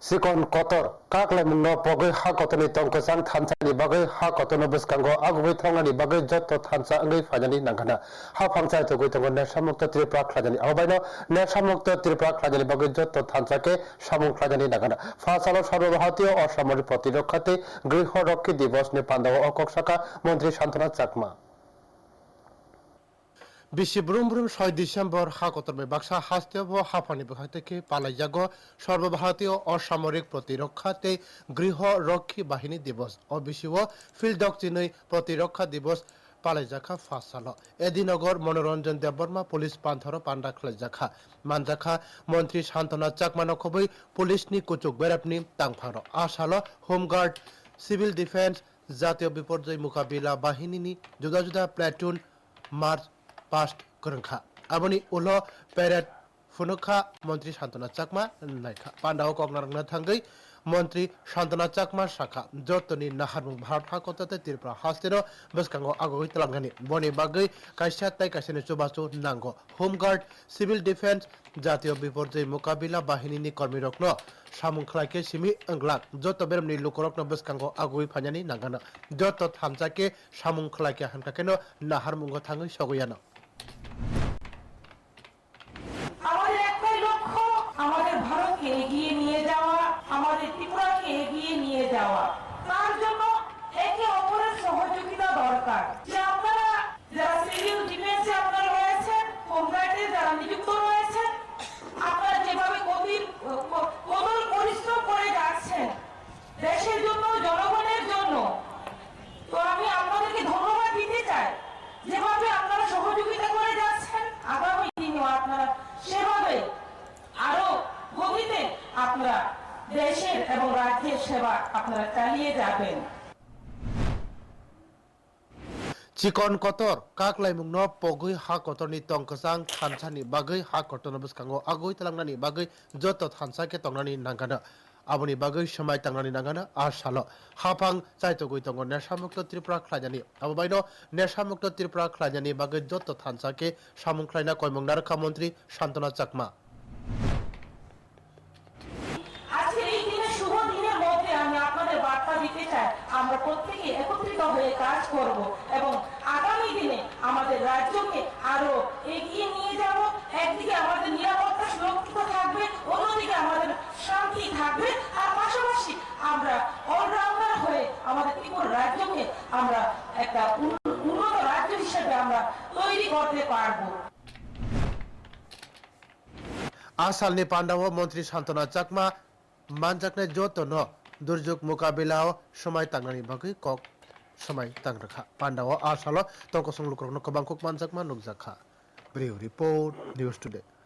sikon kotor kaklai mungno pogoi ha kotoni tongkosang thansani bagai ha kotono buskango agui thangnani bagai jotto thansa angai fajani nangana ha phangchai to goi tongo nesamukta tripura khlajani abaino nesamukta tripura khlajani bagai jotto thansake samung khlajani nangana ফাসালো সর্বভারতীয় অসামরিক প্রতিরক্ষাতে গৃহরক্ষী দিবস নে পান্ডব অকক শাখা মন্ত্রী শান্তনা চাকমা বিশি ব্রুম ব্রুম ছয় December, হাকতরমে Baksa হাস্তেব হাফানি বিভাগ থেকে পালাইজাগ সর্বভারতীয় অসামরিক প্রতিরক্ষাতে গৃহরক্ষী বাহিনী দিবস। ও বিশিব ফিল্ডক চিনৈ প্রতিরক্ষা দিবস পালাইজাখা ফাঁস সাল এদিনগর মনোরঞ্জন দেববর্মা, পুলিশ পান্থর পান্ডা খালাইজাখা মানজাখা মন্ত্রী শান্তনা চাকমানো খবৈ পুলিশনি কুচুক বেরাপনি তাংফার। আসাল হোমগার্ড, সিভিল ডিফেন্স, জাতীয় বিপর্যয় মোকাবিলা বাহিনীনি জুদা জুদা প্লাটুন মার্চ পাস্ট করংখা আবনি উলো প্যারেড ফুনুখা মন্ত্রী শান্তনা চাকমা নাইখা পান্ডাও কগনারংনা থাঙ্গৈ মন্ত্রী শান্তনা চাকমা শাখা জতনি নাহারমুং ভারত হাকতাতে ত্রিপুরা হাস্তের বসকাঙ্গ আগৈ তলামগানি বনি বাগৈ কাইসা তাই কাইসানি চুবাচু নাঙ্গ হোমগার্ড সিভিল ডিফেন্স জাতীয় বিপর্যয় মোকাবিলা বাহিনীনি কর্মীরত্ন সামুং খালাইকে সিমি अंग्लाक যত বেরমনি লুকরকন বসকাঙ্গ আগৈ ফাজানি নাঙ্গানা যত থামজাকে সামুং খালাইকে হানকাকেন নাহারমুঙ্গ থাঙ্গৈ সগৈয়ানো ভারতকে এগিয়ে নিয়ে যাওয়া, আমাদের ত্রিপুরাকে এগিয়ে নিয়ে যাওয়া। তার জন্য একে অপরের সহযোগিতা দরকার। দেশের এবং রাজ্যের সেবা আপনারা চালিয়ে যাবেন। চিকন কতর কাকলাই মুংনো পগৈ হা কতরনি তংকসাং থানসানি বাগৈ হা কতন বসকাঙ্গ আগৈ তালাংনানি বাগৈ, যত থানসাকে তংনানি নাঙ্গানা আবনি বাগৈ, সময় তাংনানি নাঙ্গানা আর সালো হাফাং চাইতো গৈ তঙ্গ নেশামুক্ত ত্রিপুরা খ্লাজানি। আববাইনো নেশামুক্ত ত্রিপুরা খ্লাজানি বাগৈ, যত থানসাকে সামুং খ্লাইনা কয়মং নারক্ষা মন্ত্রী শান্তনা চাকমা। চাই আমরা প্রত্যেকে একত্রিত হয়ে কাজ করব এবং আগামী দিনে আমাদের রাজ্যকে আরও এগিয়ে নিয়ে যাব। একদিকে আমাদের নিরাপত্তা সুরক্ষিত থাকবে, অন্যদিকে আমাদের শান্তি থাকবে। আর পাশাপাশি আমরা অলরাউন্ডার হয়ে আমাদের রাজ্যকে আমরা একটা উন্নত রাজ্য হিসেবে আমরা তৈরি করতে পারব। আসালনি পান্ডাব মন্ত্রী শান্তনা চাকমা মানজাকনে যত ন দুর্যোগ মোকাবিলা সময় তাংনানি বাকি কক সময় তাংরাখা পান্ডাও আসাল তর্ক সংলুকরণ কবাংকুক মানজাকমা নুকজাখা ব্রিউ রিপোর্ট, নিউজ টুডে।